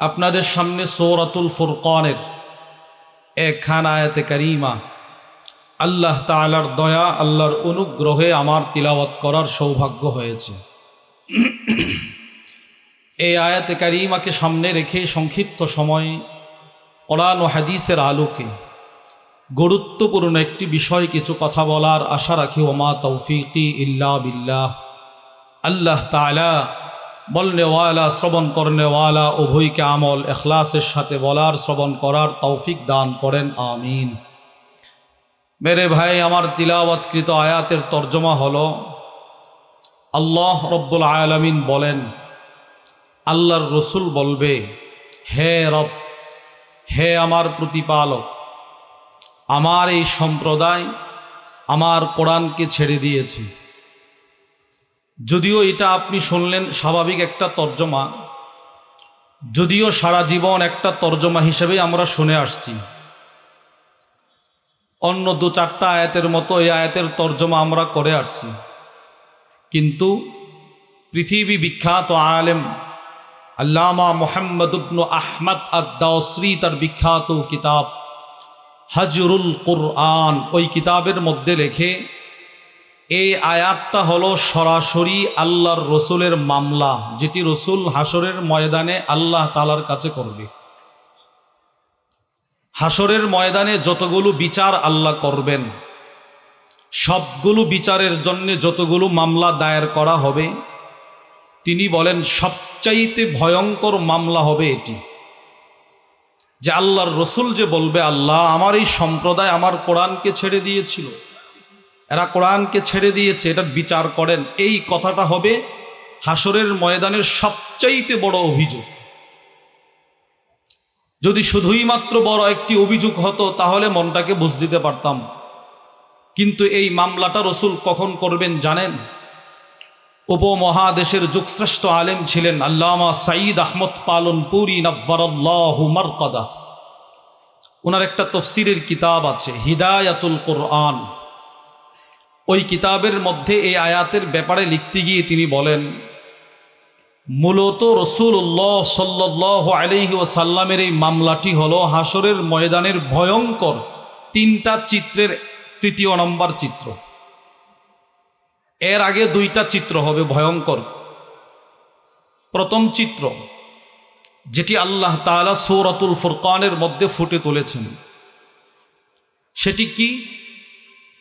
আপনাদের সামনে সৌরাতুল ফুরকানের একখান আয়াতে কারিমা। আল্লাহ তালার দয়া, আল্লাহর অনুগ্রহে আমার তিলাওয়াত করার সৌভাগ্য হয়েছে। এই আয়াতে কারিমাকে সামনে রেখে সংক্ষিপ্ত সময়ে কোরআন ও হাদিসের আলোকে গুরুত্বপূর্ণ একটি বিষয় কিছু কথা বলার আশা রাখি। ওমা তৌফিকি ইল্লা বিল্লাহ। আল্লাহ তালা বলনেওয়ালা শ্রবণ করনেওয়ালা উভয়কে আমল এখলাসের সাথে বলার, শ্রবণ করার তৌফিক দান করেন, আমিন। মেরে ভাই, আমার তিলাওয়াতকৃত আয়াতের তর্জমা হল, আল্লাহ রব্বুল আয়ালামিন বলেন, আল্লাহর রসুল বলবে, হে রব, হে আমার প্রতিপালক, আমার এই সম্প্রদায় আমার কোরআনকে ছেড়ে দিয়েছে। যদিও এটা আপনি শুনলেন স্বাভাবিক একটা তর্জমা, যদিও সারা জীবন একটা তর্জমা হিসেবে আমরা শুনে আসছি। অন্য দু চারটা আয়াতের মতো এই আয়াতের তর্জমা আমরা করে আসছি। কিন্তু পৃথিবী বিখ্যাত আলেম আল্লামা মোহাম্মদুবনু আহমদ আদাসরি তার বিখ্যাত কিতাব হাজরুল কোরআন, ওই কিতাবের মধ্যে লেখে এই আয়াতটা হলো সরাসরি আল্লাহর রসুলের মামলা, যেটি রসুল হাসরের ময়দানে আল্লাহ তালার কাছে করবে। হাসরের ময়দানে যতগুলো বিচার আল্লাহ করবেন, সবগুলো বিচারের জন্য যতগুলো মামলা দায়ের করা হবে, তিনি বলেন সবচাইতে ভয়ঙ্কর মামলা হবে এটি। যে আল্লাহর রসুল যে বলবে, আল্লাহ আমার এই সম্প্রদায় আমার কোরআনকে ছেড়ে দিয়েছিল। এরা কোরআনকে ছেড়ে দিয়েছে, এটা বিচার করেন। এই কথাটা হবে হাসরের ময়দানের সবচাইতে বড় অভিযোগ। যদি শুধুই মাত্র বড় একটি অভিযোগ হতো, তাহলে মনটাকে বুঝ দিতে পারতাম। কিন্তু এই মামলাটা রসুল কখন করবেন জানেন? উপমহাদেশের যুগশ্রেষ্ঠ আলেম ছিলেন আল্লামা সাঈদ আহমদ পালন পুরী নব্বরল্লাহু মারকাদা। ওনার একটা তফসিরের কিতাব আছে, হিদায়াতুল কোরআন। ওই কিতাবের মধ্যে এই আয়াতের ব্যাপারে লিখতে গিয়ে তিনি বলেন, মূলত রসুল্লাহ সাল্লাহ আলহি ওসাল্লামের এই মামলাটি হলো হাসরের ময়দানের ভয়ঙ্কর তিনটা চিত্রের তৃতীয় নম্বর চিত্র। এর আগে দুইটা চিত্র হবে ভয়ঙ্কর। প্রথম চিত্র, যেটি আল্লাহ তালা সৌরাতুল ফুরকানের মধ্যে ফুটে তুলেছেন। সেটি কি?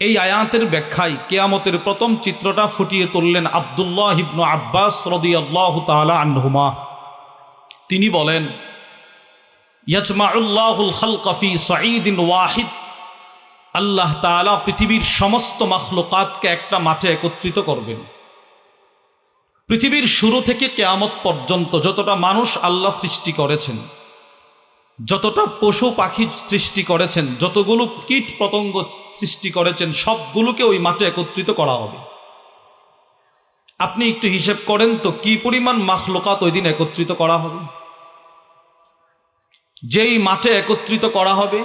এই আয়াতের ব্যাখ্যায় কেয়ামতের প্রথম চিত্রটা ফুটিয়ে তুললেন আবদুল্লাহ ইবনু আব্বাস রদিয়াল্লাহ তালা আনহুমা। তিনি বলেন, ইয়াজমাউল্লাহুল খালকাফি সাঈদিন ওয়াহিদ। আল্লাহ তালা পৃথিবীর সমস্ত মাখলুকাতকে একটা মাঠে একত্রিত করবেন। পৃথিবীর শুরু থেকে কেয়ামত পর্যন্ত যতটা মানুষ আল্লাহ সৃষ্টি করেছেন যতটা পশু পাখি সৃষ্টি করেছেন, যতগুলো কীট পতঙ্গ সৃষ্টি করেছেন, সবগুলোকে ওই মাঠে একত্রিত করা হবে। আপনি একটু হিসেব করেন তো, কি পরিমাণ মাখলোকাত ওই দিন একত্রিত করা হবে? যেই মাঠে একত্রিত করা হবে,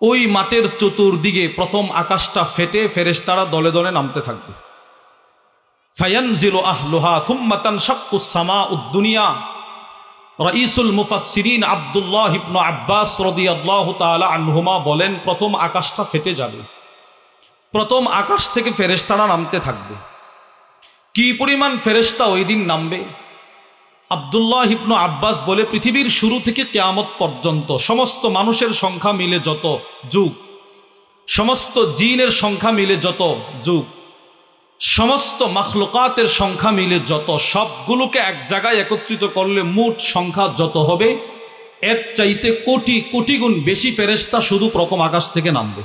ওই মাঠের চতুর্দিকে প্রথম আকাশটা ফেটে ফেরেশতারা দলে দলে নামতে থাকবে। ফায়ানজিল আহলুহা থুম্মাতান শাক্কুসামা উদ্দুনিয়া রঈসুল মুফাসিরিন আবদুল্লাহ ইবনু আব্বাস রদিয়াল্লাহ তালা আনহুমা বলেন, প্রথম আকাশটা ফেটে যাবে। প্রথম আকাশ থেকে ফেরেশতারা নামতে থাকবে। কি পরিমাণ ফেরেশতা ওই দিন নামবে? আবদুল্লাহ ইবনু আব্বাস বলে, পৃথিবীর শুরু থেকে কেয়ামত পর্যন্ত সমস্ত মানুষের সংখ্যা মিলে যত যুগ, সমস্ত জিনের সংখ্যা মিলে যত যুগ সমস্ত মাখলুকাতের সংখ্যা মিলে যত, সবগুলোকে এক জায়গায় একত্রিত করলে মোট সংখ্যা যত হবে, এর চাইতে কোটি কোটি গুণ বেশি ফেরেস্তা শুধু প্রথম আকাশ থেকে নামবে।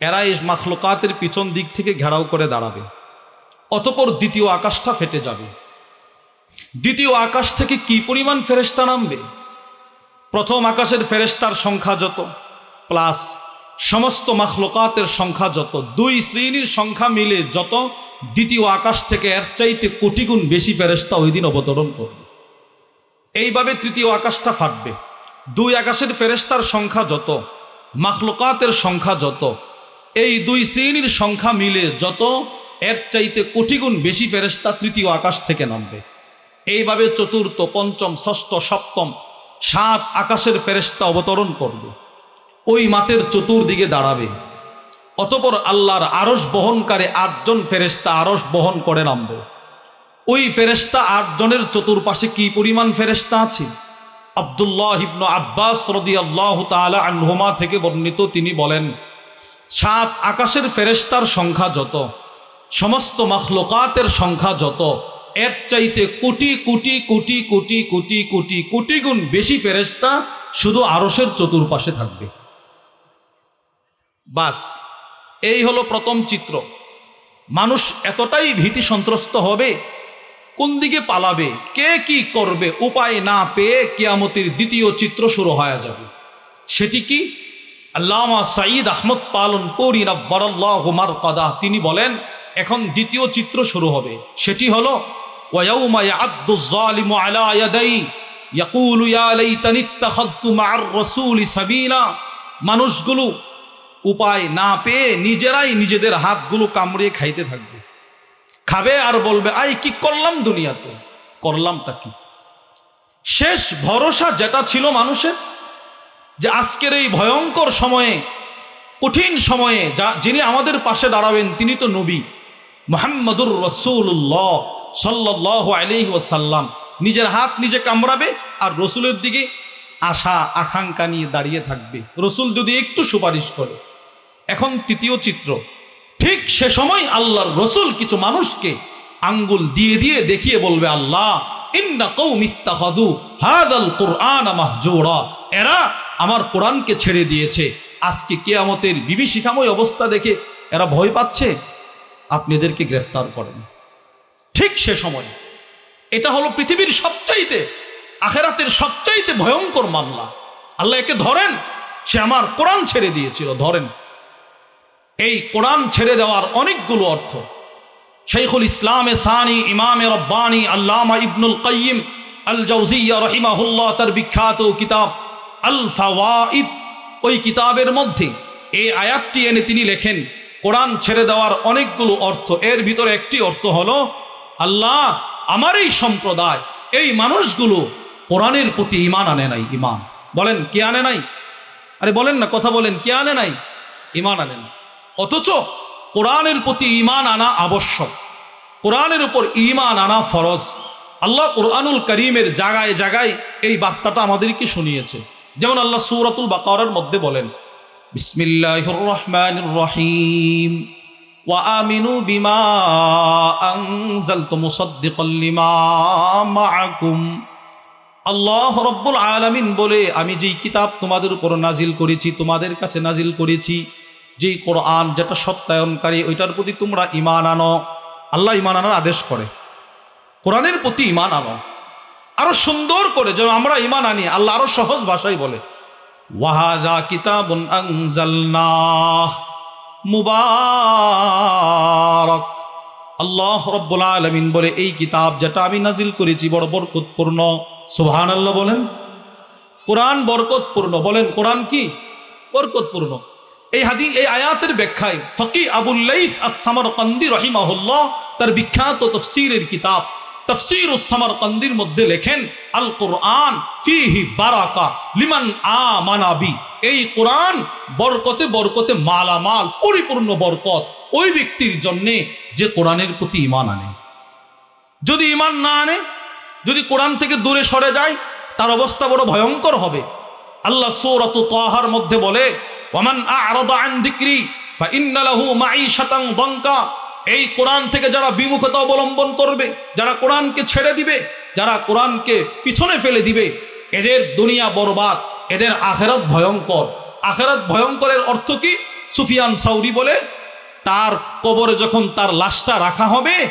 এরা এই মাখলুকাতের পিছন দিক থেকে ঘেরাও করে দাঁড়াবে। অতপর দ্বিতীয় আকাশটা ফেটে যাবে। দ্বিতীয় আকাশ থেকে কি পরিমাণ ফেরেস্তা নামবে? প্রথম আকাশের ফেরেস্তার সংখ্যা যত, প্লাস সমস্ত মাখলোকাতের সংখ্যা যত, দুই শ্রেণির সংখ্যা মিলে যত, দ্বিতীয় আকাশ থেকে এর চাইতে কোটি গুণ বেশি ফেরেস্তা ওই দিন অবতরণ করবে। এইভাবে তৃতীয় আকাশটা ফাটবে। দুই আকাশের ফেরেস্তার সংখ্যা যত, মাখলুকাতের সংখ্যা যত, এই দুই শ্রেণির সংখ্যা মিলে যত, এর চাইতে কোটি গুণ বেশি ফেরেস্তা তৃতীয় আকাশ থেকে নামবে। এইভাবে চতুর্থ, পঞ্চম, ষষ্ঠ, সপ্তম, সাত আকাশের ফেরেস্তা অবতরণ করবে। ওই মাঠের চতুর্দিকে দাঁড়াবে। অতপর আল্লাহর আরস বহনকারী আটজন ফেরেস্তা আরস বহন করে নামবে। ওই ফেরেস্তা আটজনের চতুর্পাশে কি পরিমাণ ফেরেস্তা আছে? আবদুল্লাহ ইবনু আব্বাস রদি আল্লাহ তালা থেকে বর্ণিত তিনি বলেন, সাত আকাশের ফেরেস্তার সংখ্যা যত, সমস্ত মখলকাতের সংখ্যা যত, এর চাইতে কোটি কোটি কোটি কোটি কোটি কোটি কোটি গুণ বেশি ফেরেস্তা শুধু আরসের চতুর্পাশে থাকবে। বাস, এই হলো প্রথম চিত্র। মানুষ এতটাই ভীতি সন্ত্রস্ত হবে, কোন দিকে পালাবে, কে কি করবে, উপায় না পেয়ে কিয়ামতির দ্বিতীয় চিত্র শুরু হয়ে যাবে। সেটি কি? আল্লামা সাঈদ আহমদ পালন পরি রব্বরাল্লাহমার কদা তিনি বলেন, এখন দ্বিতীয় চিত্র শুরু হবে। সেটি হলো ওয়াউমা ইয়াদ্দু যালিমু আলা ইয়াদাই, ইয়াকুলু ইয়া লাইতানি ইত্তাখাযতু রাসূলি সাবিলা। মানুষগুলো উপায় না পেয়ে নিজেরাই নিজেদের হাতগুলো কামড়িয়ে খাইতে থাকবে। খাবে আর বলবে, আই, কি করলাম দুনিয়াতে? করলামটা কি? শেষ ভরসা যেটা ছিল মানুষের, যে আজকের এই ভয়ঙ্কর সময়ে, কঠিন সময়ে যা, যিনি আমাদের পাশে দাঁড়াবেন, তিনি তো নবী। মোহাম্মদুর রসুল্লাহ সাল্লাহ আলহি ওসাল্লাম নিজের হাত নিজে কামড়াবে আর রসুলের দিকে আশা, আকাঙ্ক্ষা নিয়ে দাঁড়িয়ে থাকবে। রসুল যদি একটু সুপারিশ করে এখন তৃতীয় চিত্র। ঠিক সে সময় আল্লাহর রসুল কিছু মানুষকে আঙ্গুল দিয়ে দিয়ে দেখিয়ে বলবে, আল্লাহ এরা আমার কোরআনকে ছেড়ে দিয়েছে। আজকে কেয়ামতের বিভীষিকাময় অবস্থা দেখে এরা ভয় পাচ্ছে। আপনি এদেরকে গ্রেফতার করেন। ঠিক সে সময়। এটা হলো পৃথিবীর সবচাইতে, আখেরাতের সবচাইতে ভয়ঙ্কর মামলা। আল্লাহ একে ধরেন, সে আমার কোরআন ছেড়ে দিয়েছিল, ধরেন। এই কোরআন ছেড়ে দেওয়ার অনেকগুলো অর্থ। শেখুল ইসলামে সানি, ইমামে রব্বানি, আল্লামা ইবনুল কাইম আল জৌজিয়া রহিমাহুল্লাহ, তার বিখ্যাত কিতাব আল ফাওয়াইদ ওই কিতাবের মধ্যে এই আয়াতটি এনে তিনি লেখেন, কোরআন ছেড়ে দেওয়ার অনেকগুলো অর্থ। এর ভিতরে একটি অর্থ হলো, আল্লাহ আমার এই সম্প্রদায়, এই মানুষগুলো কোরআনের প্রতি ইমান আনে নাই ইমান বলেন, কে আনে নাই? আরে বলেন না, কথা বলেন, কে আনে নাই? ইমান আনে না অথচ কোরআনের প্রতি ইমান আনা আবশ্যক কোরআনের উপর ইমান আনা ফরজ আল্লাহ কোরআনুল করিমের জায়গায় জায়গায় এই বার্তাটা আমাদেরকে শুনিয়েছে যেমন আল্লাহ সুরাতুল বাকারের মধ্যে বলেন বিসমিল্লাহির রহমানির রহিম وآمنوا بما أنزلت مصدقا لما معكم আল্লাহ রব্বুল আলামিন বলে আমি যেই কিতাব তোমাদের উপর নাজিল করেছি তোমাদের কাছে নাজিল করেছি যেই কোরআন, যেটা সত্যায়নকারী, ওইটার প্রতি তোমরা ইমান আনো। আল্লাহ ইমান আনার আদেশ করে। কোরআনের প্রতি ইমান আনো। আরও সুন্দর করে যেন আমরা ইমান আনি। আল্লাহ আরও সহজ ভাষায় বলে, ওয়াহাদা কিতাবুন আনজালনাহ মুবারক। আল্লাহ রব্বুল আলমিন বলে, এই কিতাব যেটা আমি নাজিল করেছি বড় বরকতপূর্ণ। সুবহান আল্লাহ বলেন। কোরআন বরকতপূর্ণ। বলেন, কোরআন কি? বরকতপূর্ণ। এই হাদি এই আয়াতের ব্যাখ্যায় ফকি আবুল্লাইফ আসামর কান্দি রহিমাহুল্লাহ তার বিখ্যাত তফসিরের কিতাব তফসির উসামর কান্দির মধ্যে লেখেন আল কোরআন ফিহি বারাকা লিমান আ মানাবি এই কোরআন বরকতে বরকতে মালামাল, পরিপূর্ণ বরকত ওই ব্যক্তির জন্যে যে কোরআনের প্রতি ইমান আনে। যদি ইমান না আনে, যদি কোরআন থেকে দূরে সরে যায়, তার অবস্থা বড় ভয়ঙ্কর হবে। আল্লাহ সৌরত তাহার মধ্যে বলে ওয়ামান আ'রাদা আন এই কোরআন থেকে যারা বিমুখতা অবলম্বন করবে, যারা কোরআনকে ছেড়ে দিবে, যারা কোরআনকে পিছনে ফেলে দিবে, এদের দুনিয়া বরবাদ, এদের আখেরাত ভয়ঙ্কর। আখেরাত ভয়ঙ্করের অর্থ কি? সুফিয়ান সাউরি বলে, তার কবরে যখন তার লাশটা রাখা হবে,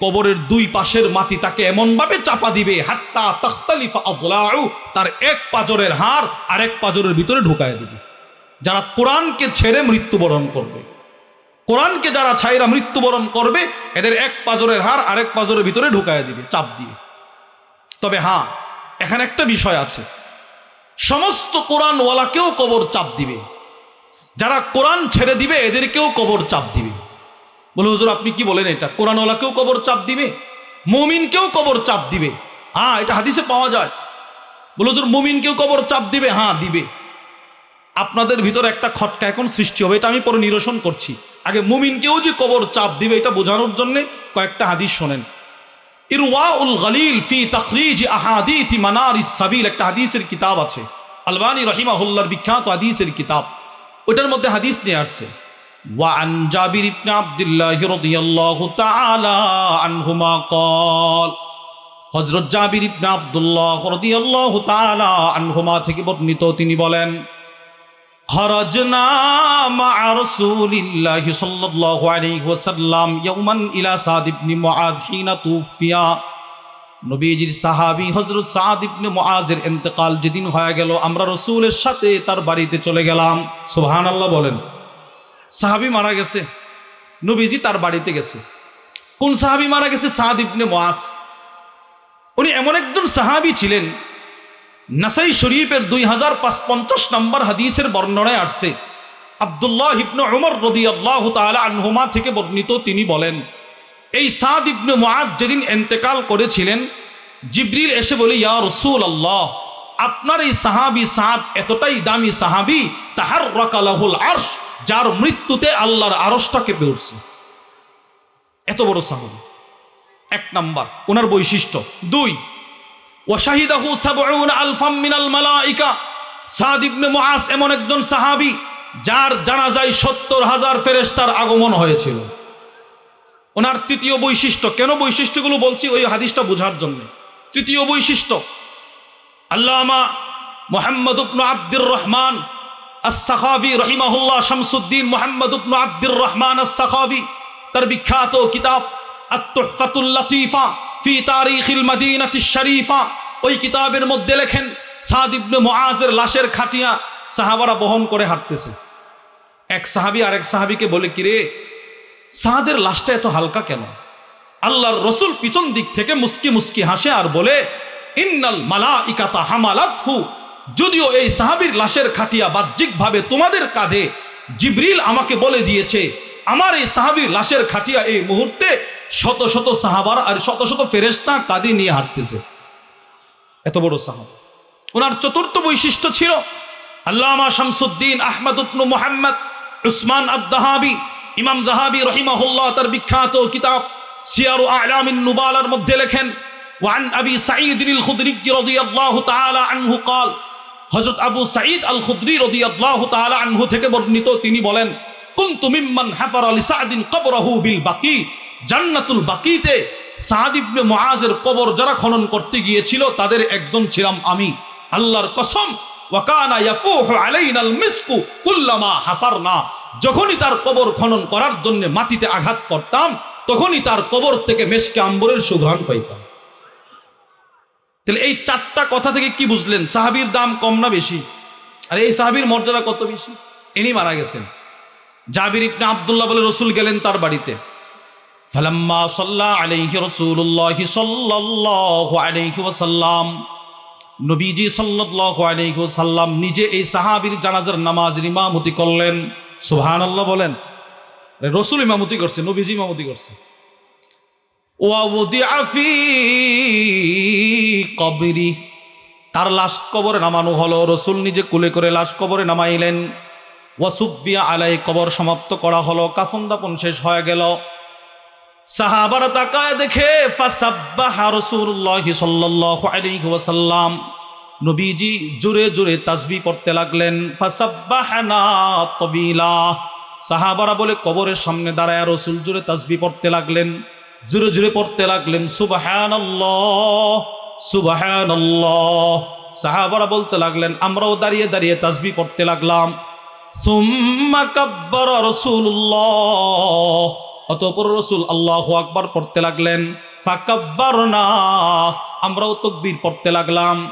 কবরের দুই পাশের মাটি তাকে এমনভাবে চাপা দিবে, হাত্তা তখতালিফা আদলাউ, তার এক পাজরের হাড় আরেক পাজরের ভিতরে ঢুকায় দিবে। যারা কোরআনকে ছেড়ে মৃত্যুবরণ করবে। কোরআনকে যারা ছাইরা মৃত্যুবরণ করবে, এদের এক পাজরের হার আরেক পাজরের ভিতরে ঢুকায় দিবে, চাপ দিয়ে। তবে হ্যাঁ এখানে একটা বিষয় আছে। সমস্ত কোরআনওয়ালাকেও কবর চাপ দিবে। যারা কোরআন ছেড়ে দিবে, এদেরকেও কবর চাপ দিবে। বলে, হুজুর, আপনি কি বলেন এটা? কোরআনওয়ালাকেও কবর চাপ দিবে? মুমিনকেও কবর চাপ দিবে? হ্যাঁ এটা হাদিসে পাওয়া যায়। বলে, হুজুর, মুমিনকেও কবর চাপ দিবে? হ্যাঁ দিবে। আপনাদের ভিতরে একটা খটকা এখন সৃষ্টি হবে এটা আমি পরে নিরসন করছি আগে মুমিনকেও যে কবর চাপ দিবে এটা বোঝানোর জন্য কয়েকটা হাদিস শোনেন ইরওয়াউল গলিল ফি তাখরিজ আহাদিথ মানারিস সাবিল একটা হাদিসের কিতাব আছে আলবানী রহিমাহুল্লাহর বিখ্যাত হাদিসের কিতাব ওটার মধ্যে হাদিস নিয়ে আসছে وعن جابر بن عبد الله رضي الله تعالى عنهما قال হযরত জাবির ইবনে আব্দুল্লাহ রাদিয়াল্লাহু তাআলা আনহুমা থেকে বর্ণিত তিনি বলেন খরজনা মা রাসূলিল্লাহ সাল্লাল্লাহু আলাইহি ওয়াসাল্লাম ইয়াওমান ইলা সাদ ইবনে মুআয হিনা তুফিয়া। নবীজির সাহাবি হজরত সাদ ইবনে মুআযের ইন্তেকাল যেদিন হয়ে গেল, আমরা রসূলের সাথে তার বাড়িতে চলে গেলাম। সুবহানাল্লাহ বলেন। সাহাবি মারা গেছে, নবীজি তার বাড়িতে গেছে। কোন সাহাবি মারা গেছে? সাদ ইবনে মুআয উনি এমন একজন সাহাবি ছিলেন নাসাই শরীফের দুই হাজার পঞ্চাশ নম্বর হাদিসের বর্ণনায় আসছে। আবদুল্লাহ ইবনে উমর রদি আল্লাহ আনহুমা থেকে বর্ণিত তিনি বলেন, এই সাদ ইবনে মুআদ যেদিন এন্তেকাল করেছিলেন, জিবরিল এসে বলে, ইয়া রসুল আল্লাহ আপনার এই সাহাবি সাদ এতটাই দামি সাহাবি তাহার রকালাহুল আরশ, যার মৃত্যুতে আল্লাহর আরশটা কেঁপে উঠছে। এত বড় সাহাবি। এক নাম্বার, ওনার বৈশিষ্ট্য। দুই ওয়াশাহিদাহু সাবউন আলফাম মিনাল মালাইকা। সাদ ইবনে মুআজ এমন একজন সাহাবী, যার জানাজায় সত্তর হাজার ফেরেশতার আগমন হয়েছিল। ওনার তৃতীয় বৈশিষ্ট্য, কেন বৈশিষ্ট্যগুলো বলছি ওই হাদিসটা বোঝার জন্য। তৃতীয় বৈশিষ্ট্য, আল্লামা মোহাম্মদ উবনু আব্দুর রহমান আস-সাখাবি রহিমাহুল্লাহ শামসুদ্দিন মোহাম্মদ উবনু আব্দুর রহমান আস-সাখাবি তার বিখ্যাত কিতাব আত-তুহফাতুল লতিফা। ফি তারিখিল মদিনাতিশ শরীফা। ওই কিতাবের মধ্যে লেখেন, সাদ ইবনে মুআজের লাশের খাটিয়া সাহাবারা বহন করে হাঁটতেছে। এক সাহাবী আরেক সাহাবীকে বলে, কিরে সাহাদের লাশটা এত হালকা কেন? আল্লাহর রসুল পিছন দিক থেকে মুস্কি মুস্কি হাসে আর বলে, ইন্নাল মালা ইকাতা হামালাতহু। যদিও এই সাহাবীর লাশের খাটিয়া বাহ্যিকভাবে তোমাদের কাঁধে জিবরিল আমাকে বলে দিয়েছে, আমার এই সাহাবীর লাশের খাটিয়া এই মুহূর্তে শত শত সাহাবার আর শত শত ফেরেস্তা কাঁদি নিয়ে হাঁটতেছে এত বড় সাহাব ওনার চতুর্থ বৈশিষ্ট্য ছিল আল্লামা শামসুদ্দিন আহমদ উবনু মোহাম্মদ উসমান আদাহাবি ইমাম জাহাবি রহিমাহুল্লাহ তার বিখ্যাত কিতাব সিয়ারু আলামিন নুবালার মধ্যে লেখেন ওয়ান আবি সাঈদ আল খুদরি রাদিয়াল্লাহু তাআলা আনহু قال হযরত আবু সাঈদ আল খুদরি রাদিয়াল্লাহু তাআলা আনহু থেকে বর্ণিত তিনি বলেন কুনতু মিম্মান হাফারা লিসাদিন কবরাহু বিল বাকি জান্নাতুল বাকিতে সাদ ইবনে কবর যারা খনন করতে গিয়েছিল, তাদের একজন ছিলাম আমি। আল্লাহর কসম, ওয়াকানা ইয়াফুহু আলাইনাল মিসকু কুল্লামা হাফারনা। যখনই তার কবর খনন করার জন্য মাটিতে আঘাত করতাম, তখনই তার কবর থেকে মেশকে আম্বরের সুঘ্রাণ পাইতাম। তাহলে এই চারটা কথা থেকে কি বুঝলেন? সাহাবীর দাম কম না বেশি? আর এই সাহাবীর মর্যাদা কত বেশি? ইনি মারা গেছেন। জাবির ইবনে আবদুল্লাহ বলে রসুল গেলেন তার বাড়িতে। ফালাম্মা সাল্লা আলাইহি রাসূলুল্লাহ সাল্লাল্লাহু আলাইহি ওয়াসাল্লাম, নবীজি সাল্লাল্লাহু আলাইহি ওয়াসাল্লাম নিজে এই সাহাবীর জানাজার নামাজের ইমামতি করলেন। সুবহানাল্লাহ বলেন, রসুল ইমামতি করছে, নবীজি ইমামতি করছে। কবরি, তার লাশ কবরে নামানো হলো। রসুল নিজে কুলে করে লাশ কবরে নামাইলেন। ওয়াসুবিয়া আলাই কবর সমাপ্ত করা হলো, কাফন দাপন শেষ হয়ে গেল। সাহাবারা তাকায় দেখে, ফাসাব্বাহা নবীজি জোরে জোরে তাসবি পড়তে লাগলেন ফাসাব্বাহানা সাহাবারা বলে, কবরের সামনে দাঁড়ায় রসুল জোরে তাসবি পড়তে লাগলেন, জোরে জোরে পড়তে লাগলেন, সুবহানাল্লাহ সুবহানাল্লাহ। সাহাবারা বলতে লাগলেন, আমরাও দাঁড়িয়ে দাঁড়িয়ে তাসবি পড়তে লাগলাম। সুম্মা কাব্বারা রাসূলুল্লাহ। অতঃপর রসুল আল্লাহ আকবার পড়তে লাগলেন ফাকাব্বার না আমরাও তকবির পড়তে লাগলাম।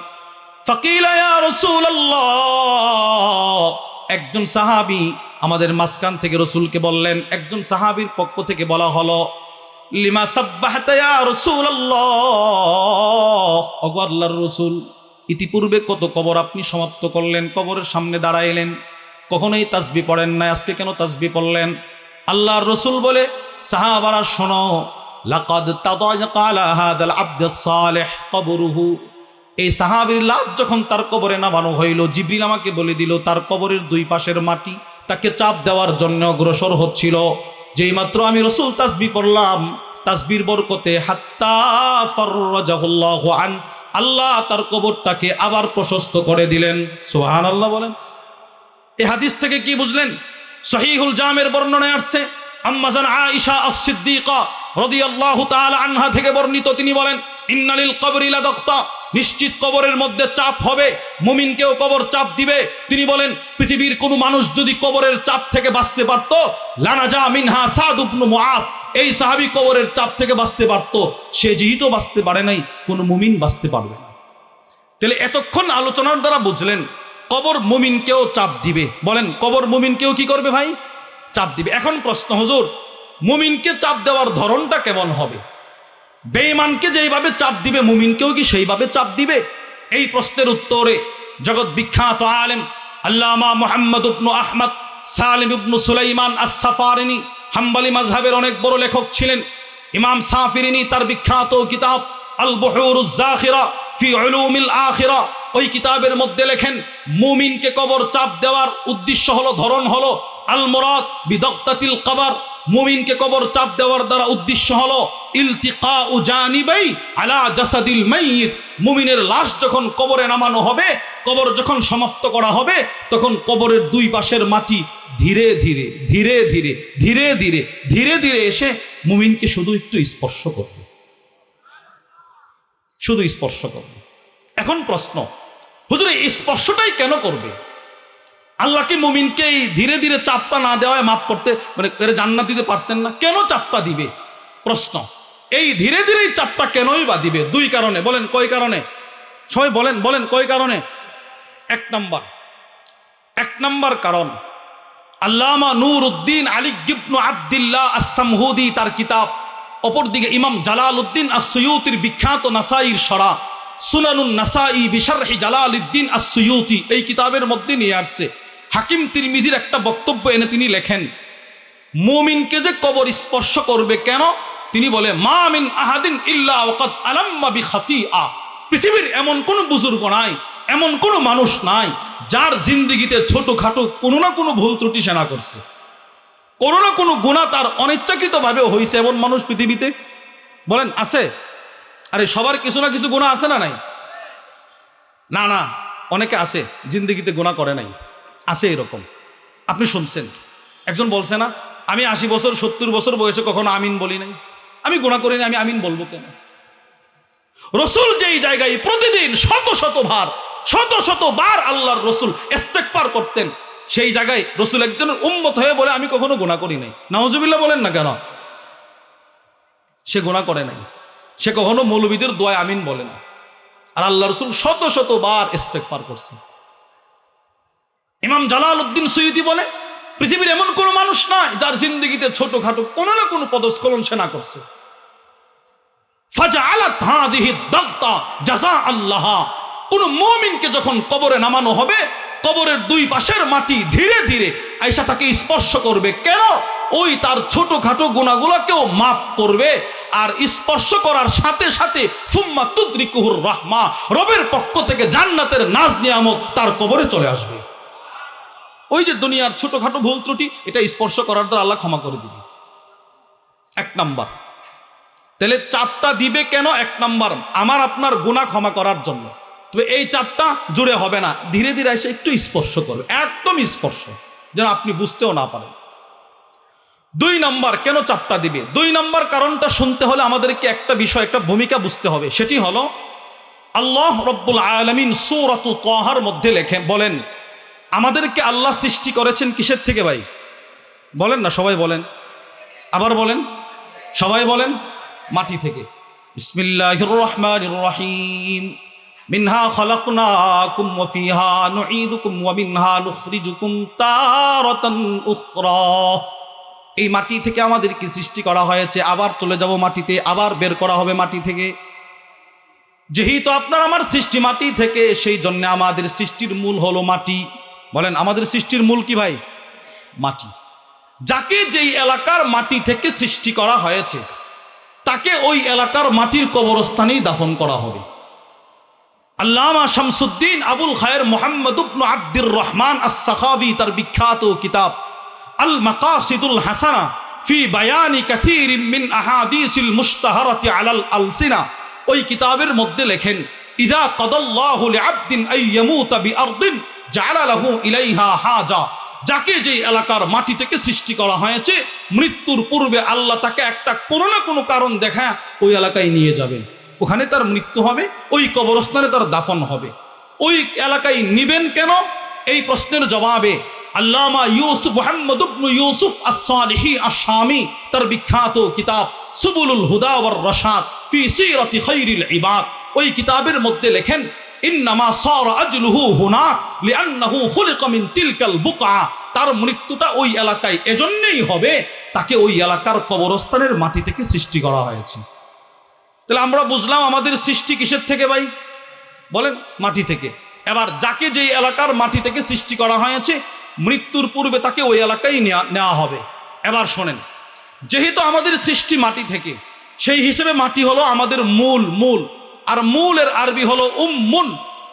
ফাকিলা ইয়া রাসূলুল্লাহ। একজন সাহাবি আমাদের মাঝখান থেকে রসুলকে বললেন, একজন সাহাবির পক্ষ থেকে বলা হলো, লিমা সাব্বাহতা রাসূলুল্লাহ? ওগো আল্লাহর রসুল, ইতিপূর্বে কত কবর আপনি সমাপ্ত করলেন, কবরের সামনে দাঁড়াইলেন। কখনোই তাসবি পড়েন না আজকে কেন তাসবি পড়লেন? আল্লাহর রসুল বলে সাহাবারা, শোনো, লাকাদ তাদায়াকালা হাদাল আব্দুস সালেহ কবরুহু। এই সাহাবীর লাশ যখন তার কবরে নামানো হইল, জিবরিল আমাকে বলে দিল, তার কবরের দুই পাশের মাটি তাকে চাপ দেওয়ার জন্য অগ্রসর হচ্ছিল। যেই মাত্র আমি রসুল তাসবি পড়লাম তাসবির বরকতে হাত্তা ফাররাজাহুল্লাহু আন, আল্লাহ তার কবরটাকে আবার প্রশস্ত করে দিলেন। সোহান আল্লাহ বলেন। এ হাদিস থেকে কি বুঝলেন? সহিহুল জামের বর্ণনায় আসছে আম্মাজান আয়েশা আস-সিদ্দিকা রাদিয়াল্লাহু তাআলা আনহা থেকে বর্ণিত, তিনি বলেন, ইন্নালিল কবরি লাদাক্তা নিশ্চিত কবরের মধ্যে চাপ হবে মুমিনকেও কবর চাপ দিবে। তিনি বলেন, পৃথিবীর কোনো মানুষ যদি কবরের চাপ থেকে বাঁচতে পারত, লানাজা মিনহা সাদ ইবনু মুআদ, এই সাহাবী কবরের চাপ থেকে বাঁচতে পারত। সে যেহেতু বাঁচতে পারে নাই, কোনো মুমিন বাঁচতে পারবে না। তাহলে এতক্ষণ আলোচনার দ্বারা বুঝলেন, কবর মুমিনকেও চাপ দিবে। বলেন, কবর মুমিনকেও কি করবে ভাই? চাপ দিবে। এখন প্রশ্ন, হুজুর, মুমিনকে চাপ দেওয়ার ধরনটা কেমন হবে? বেঈমানকে যেইভাবে চাপ দিবে, মুমিনকেও কি সেইভাবে চাপ দিবে? এই প্রশ্নের উত্তরে জগৎ বিখ্যাত আলেম আল্লামা মোহাম্মদ ইবনু আহমদ, সালিম ইবনু সুলাইমান আস-সাফারিনি, হাম্বালি মাজহাবের অনেক বড় লেখক ছিলেন। ইমাম সাফিরিনি তার বিখ্যাত কিতাব আল বহরুজ জাখিরা ফি উলুমিল আখিরা। ওই কিতাবের মধ্যে লেখেন, মুমিনকে কবর চাপ দেওয়ার উদ্দেশ্য হলো, ধরন হলো আল মুরাদ বিদক্তাতিল কবর। মুমিনকে কবর চাপ দেওয়ার দ্বারা উদ্দেশ্য হলো ইলতিকা ও জানিবাই আলা জাসাদিল মাইয়িত। মুমিনের লাশ যখন কবরে নামানো হবে, কবর যখন সমাপ্ত করা হবে, তখন কবরের দুই পাশের মাটি ধীরে ধীরে ধীরে ধীরে ধীরে ধীরে ধীরে ধীরে এসে মুমিনকে শুধু একটু স্পর্শ করবে। শুধু স্পর্শ করবে। এখন প্রশ্ন, হুজুর স্পর্শটাই কেন করবে? আল্লাহকে মুমিনকে এই ধীরে ধীরে চাপটা না দেওয়ায় মাফ করতে মানে এর জান্নাত দিতে পারতেন না। কেন চাপটা দিবে? প্রশ্ন। এই ধীরে ধীরে চাপটা কেনই বা দিবে? দুই কারণে। বলেন, কয় কারণে? সবাই বলেন বলেন, কয় কারণে? এক নাম্বার। এক নাম্বার কারণ, আল্লামা নূর উদ্দিন আলী গিবনু আবদুল্লাহ আসামহুদি তার কিতাব, অপরদিকে ইমাম জালাল উদ্দিন আসুয়ুতির বিখ্যাত নাসাইর সরা, সুনানুন নাসাই বিশারহি জালাল উদ্দিন আসুয়ুতি এই কিতাবের মধ্যে নিয়ে আসছে। হাকিম তিরমিজির একটা বক্তব্য এনে তিনি লেখেন, মুমিনকে যে কবর স্পর্শ করবে কেন? তিনি বলে, মা মিন আহাদিন ইল্লা ওয়াকাদ আলাম্মা বিখাতিআ। পৃথিবীর এমন কোন বুজুর্গ নাই, এমন কোন মানুষ নাই, যার জিন্দিগিতে ছোটখাটো কোনো না কোনো ভুল ত্রুটি সেনা করছে। কোনো না কোনো গুণা তার অনিচ্ছাকৃতভাবে হয়েছে এমন মানুষ পৃথিবীতে। বলেন, আছে? আরে, সবার কিছু না কিছু গুণা আছে না নাই? না না, অনেকে আছে, জিন্দিগিতে গুণা করে নাই। আছে এরকম। আপনি শুনছেন। একজন বলছে না, আমি আশি বছর, সত্তর বছর বয়সে কখনো আমিন বলি নাই। আমি গুণা করিনি আমি আমিন বলব কেন? রসুল যেই জায়গায় প্রতিদিন শত শত ভার শত শত বার আল্লাহর রসুল ইস্তেকবার করতেন, সেই জায়গায় রসুল একজনের উম্মত হয়ে বলে, আমি কখনো গুণা করি নাই। নাওজুবিল্লাহ বলেন না কেন? সে গুণা করে নাই। সে কখনো মৌলবীদের দোয়া আমিন বলে না। আর আল্লাহ রসুল শত শত বার ইস্তেকবার করছে ইমাম জালাল উদ্দিন সৈয়দি বলে, পৃথিবীর এমন কোনো মানুষ নাই যার জিন্দগিতে ছোটখাটো কোনো না কোনো পদস্খলন সে না করছে কোন মুমিনকে যখন কবরে নামানো হবে, কবরের দুই পাশের মাটি ধীরে ধীরে আয়সা তাকে স্পর্শ করবে। কেন? ওই তার ছোটখাটো গুণাগুলোকেও মাফ করবে আর স্পর্শ করার সাথে সাথে সুম্মা রবের পক্ষ থেকে জান্নাতের নাজ নিয়ামত তার কবরে চলে আসবে। ওই যে দুনিয়ার ছোটখাটো ভুল ত্রুটি, এটা স্পর্শ করার দ্বারা আল্লাহ ক্ষমা করে দিবে। এক নাম্বার। তাহলে চাপটা দিবে কেন? এক নাম্বার, আমার আপনার গুণা ক্ষমা করার জন্য। তবে এই চাপটা জুড়ে হবে না। ধীরে ধীরে এসে একটু স্পর্শ করবে। একদম স্পর্শ, যেন আপনি বুঝতেও না পারেন। দুই নাম্বার, কেন চাপটা দিবে? দুই নাম্বার কারণটা শুনতে হলে আমাদেরকে একটা বিষয়, একটা ভূমিকা বুঝতে হবে। সেটি হলো, আল্লাহ রব্বুল আলমিন সৌরত তোহার মধ্যে লেখে বলেন আমাদেরকে আল্লাহ সৃষ্টি করেছেন কিসের থেকে ভাই? বলেন না, সবাই বলেন। আবার বলেন। সবাই বলেন মাটি থেকে। রহিম মিনহা ফিহা মিনহা এই মাটি থেকে আমাদেরকে সৃষ্টি করা হয়েছে। আবার চলে যাব মাটিতে, আবার বের করা হবে মাটি থেকে। যেহেতু আপনার আমার সৃষ্টি মাটি থেকে, সেই জন্য আমাদের সৃষ্টির মূল হলো মাটি। বলেন, আমাদের সৃষ্টির মূল কি ভাই? মাটি। যাকে যেই এলাকার মাটি থেকে সৃষ্টি করা হয়েছে, তাকে ওই এলাকার মাটির কবরস্থানেই দাফন করা হবে। আল্লামা শামসুদ্দিন আবুল খায়ের মোহাম্মদ ইবনু আব্দুর রহমান আস-সাখাবি তার বিখ্যাত কিতাব আল মাকাসিদুল হাসানা ফি বায়ানি কাথির মিন আহাদিসিল মুস্তাহারাতি আলাল আলসিনা। ওই কিতাবের মধ্যে লেখেন, ইদা কদাল্লাহু লিআবদিন আই ইয়ামুতা বিআরদিন যাকে যে এলাকার মাটি থেকে সৃষ্টি করা হয়েছে, মৃত্যুর পূর্বে আল্লাহ তাকে একটা কোনো না কোনো কারণ দেখা ওই এলাকায় নিয়ে যাবেন। ওখানে তার মৃত্যু হবে, ওই কবরস্থানে তার দাফন হবে। ওই এলাকায় নিবেন কেন? এই প্রশ্নের জবাবে আল্লামা ইউসুফ, মোহাম্মদ ইউসুফ আস-সালিহি আশ-শামি তার বিখ্যাত কিতাব সুবুলুল হুদা ওয়ার রশাদ ফি সিরাতি খাইরিল ইবাদ। ওই কিতাবের মধ্যে লেখেন ইন্নামা সারা আজলুহু হুনাক লিআন্নাহু খুলিকা মিন তিলকাল বুকআ। তার মৃত্যুটা ওই এলাকায় এজন্যই হবে, তাকে ওই এলাকার কবরস্থানের মাটি থেকে সৃষ্টি করা হয়েছে। তাহলে আমরা বুঝলাম আমাদের সৃষ্টি কিসের থেকে ভাই? বলেন, মাটি থেকে। এবার যাকে যেই এলাকার মাটি থেকে সৃষ্টি করা হয়েছে, মৃত্যুর পূর্বে তাকে ওই এলাকায় নেওয়া হবে। এবার শোনেন, যেহেতু আমাদের সৃষ্টি মাটি থেকে, সেই হিসেবে মাটি হলো আমাদের মূল মূল। আর মূলের আরবি হলো উম্মুন।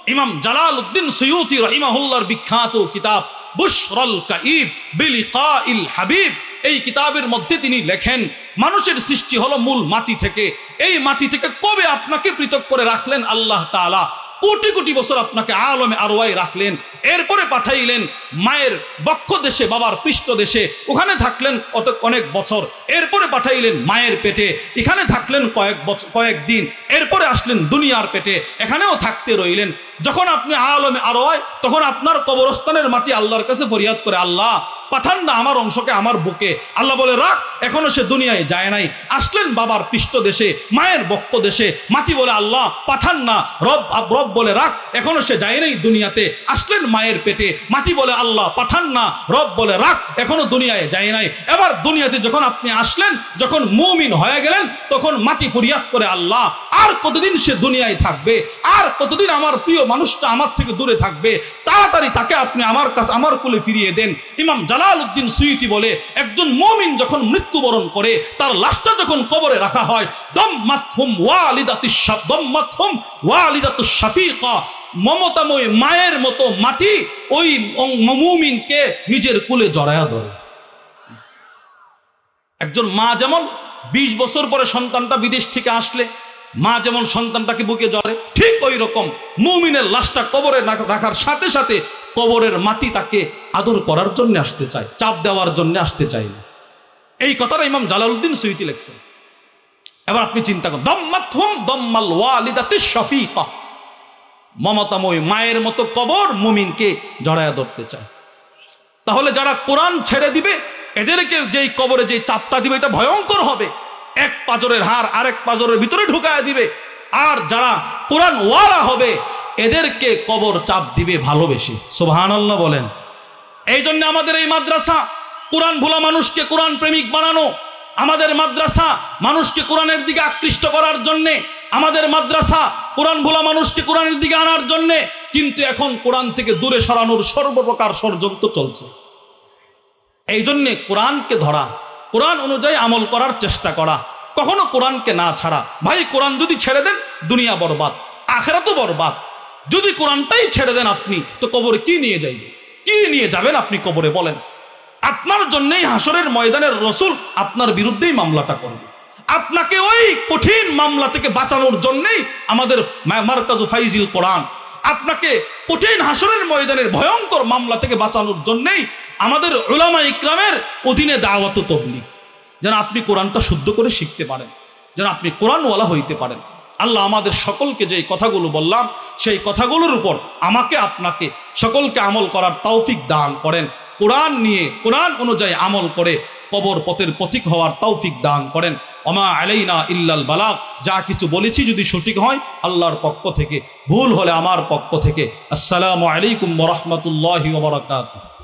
ইমাম জালাল উদ্দিন সৈয়ুতি রহিমাহুল্লার বিখ্যাত কিতাব বুশরল কাইব বিলিকাইল হাবিব। এই কিতাবের মধ্যে তিনি লেখেন, মানুষের সৃষ্টি হলো মূল মাটি থেকে। এই মাটি থেকে কবে আপনাকে পৃথক করে রাখলেন আল্লাহ তাআলা? কোটি কোটি বছর আপনাকে আলমে আরোয়াই রাখলেন, এরপরে পাঠাইলেন মায়ের বক্ষ দেশে, বাবার পৃষ্ঠ দেশে। ওখানে থাকলেন অত অনেক বছর, এরপরে পাঠাইলেন মায়ের পেটে। এখানে থাকলেন কয়েক বছর কয়েকদিন, এরপরে আসলেন দুনিয়ার পেটে। এখানেও থাকতে রইলেন। যখন আপনি আলমে আরোয়ায় তখন আপনার কবরস্থানের মাটি আল্লাহর কাছে ফরিয়াদ করে, আল্লাহ, পাঠান না আমার অংশকে আমার বুকে। আল্লাহ বলে, রাখ, এখনও সে দুনিয়ায় যায় নাই। আসলেন বাবার পৃষ্ঠ দেশে, মায়ের বক্ত দেশে, মাটি বলে, আল্লাহ, পাঠান না। রব রব বলে, রাখ, এখনও সে যায় নাই দুনিয়াতে। আসলেন মায়ের পেটে, মাটি বলে, আল্লাহ, পাঠান না। রব বলে, রাখ, এখনও দুনিয়ায় যায় নাই। এবার দুনিয়াতে যখন আপনি আসলেন, যখন মুমিন হয়ে গেলেন, তখন মাটি ফরিয়াদ করে, আল্লাহ, আর কতদিন সে দুনিয়ায় থাকবে? আর কতদিন আমার প্রিয় মানুষটা আমার থেকে দূরে থাকবে, তাড়াতাড়ি তাকে আপনি আমার কাছে, আমার কোলে ফিরিয়ে দেন। ইমাম জালাল উদ্দিন সুইতি বলে, একজন মমিন যখন মৃত্যুবরণ করে, তার লাশটা যখন কবরে রাখা হয়, দম্মাতহুম ওয়ালিদাতিস শা- দম্মাতহুম ওয়ালিদাতুস শাফিকা মমতাময় মায়ের মতো মাটি ওই মুমিনকে নিজের কুলে জড়ায়া ধরে। একজন মা যেমন ২০ বছর পরে সন্তানটা বিদেশ থেকে আসলে মা যেমন সন্তানটাকে বুকে জড়ে ঠিক ওই রকম মুমিনের লাশটা কবরে রাখার সাথে সাথে কবরের মাটি তাকে আদর করার জন্য আসতে চায়, চাপ দেওয়ার জন্য আসতে চায় না। এই কথাটা ইমাম জালালউদ্দিন সুইতি লেখছেন। এবার আপনি চিন্তা করুন দম্মাথুম দম্মাল ওয়ালিদাতি শফিকা মমতাময় মায়ের মতো কবর মুমিনকে জড়ায়া ধরতে চায়। তাহলে যারা কোরআন ছেড়ে দিবে, এদেরকে যেই কবরে যেই চাপটা দিবে, এটা ভয়ঙ্কর হবে। এক পাজরের হার আরেক পাজরের ভিতরে ঢুকায় দিবে। আর যারা কোরআন ওয়ালা হবে, এদেরকে কবর চাপ দিবে ভালোবেসে। সোভান বলেন। এই জন্য আমাদের এই মাদ্রাসা, কোরআন ভোলা মানুষকে কোরআন প্রেমিক বানানো, আমাদের মাদ্রাসা মানুষকে কোরআনের দিকে আকৃষ্ট করার জন্যে, আমাদের মাদ্রাসা কোরআন ভোলা মানুষকে কোরআনের দিকে আনার জন্যে, কিন্তু এখন কোরআন থেকে দূরে সরানোর সর্বপ্রকার ষড়যন্ত্র চলছে। এই জন্যে কোরআনকে ধরা কোরআন অনুযায়ী আমল করার চেষ্টা করা। কখনো কোরআনকে না ছাড়া। ভাই, কোরআন যদি ছেড়ে দেন, দুনিয়া বরবাদ আখেরা তো বরবাদ। যদি কোরআনটাই ছেড়ে দেন আপনি, তো কবরে কি নিয়ে যাইবে? কি নিয়ে যাবেন আপনি কবরে, বলেন? আপনার জন্যই হাসরের ময়দানের রসুল আপনার বিরুদ্ধেই মামলাটা করবে। আপনাকে ওই কঠিন মামলা থেকে বাঁচানোর জন্যেই আমাদের মার্কাজু ফাইজিল কোরআন। আপনাকে কঠিন হাসরের ময়দানের ভয়ঙ্কর মামলা থেকে বাঁচানোর জন্যই আমাদের ওলামা ইকরামের অধীনে দাওয়াত তবলিগ। যেন আপনি কোরআনটা শুদ্ধ করে শিখতে পারেন। যেন আপনি কোরআনওয়ালা হইতে পারেন। আল্লাহ আমাদের সকলকে যে কথাগুলো বললাম, সেই কথাগুলোর উপর আমাকে আপনাকে সকলকে আমল করার তৌফিক দান করেন। কোরআন নিয়ে, কোরআন অনুযায়ী আমল করে কবর পথের পথিক হওয়ার তৌফিক দান করেন। অমা আলাইনা ইল্লাল বালাক যা কিছু বলেছি যদি সঠিক হয়, আল্লাহর পক্ষ থেকে, ভুল হলে আমার পক্ষ থেকে। আসসালামু আলাইকুম রহমতুল্লাহি ওবরাকাতুহ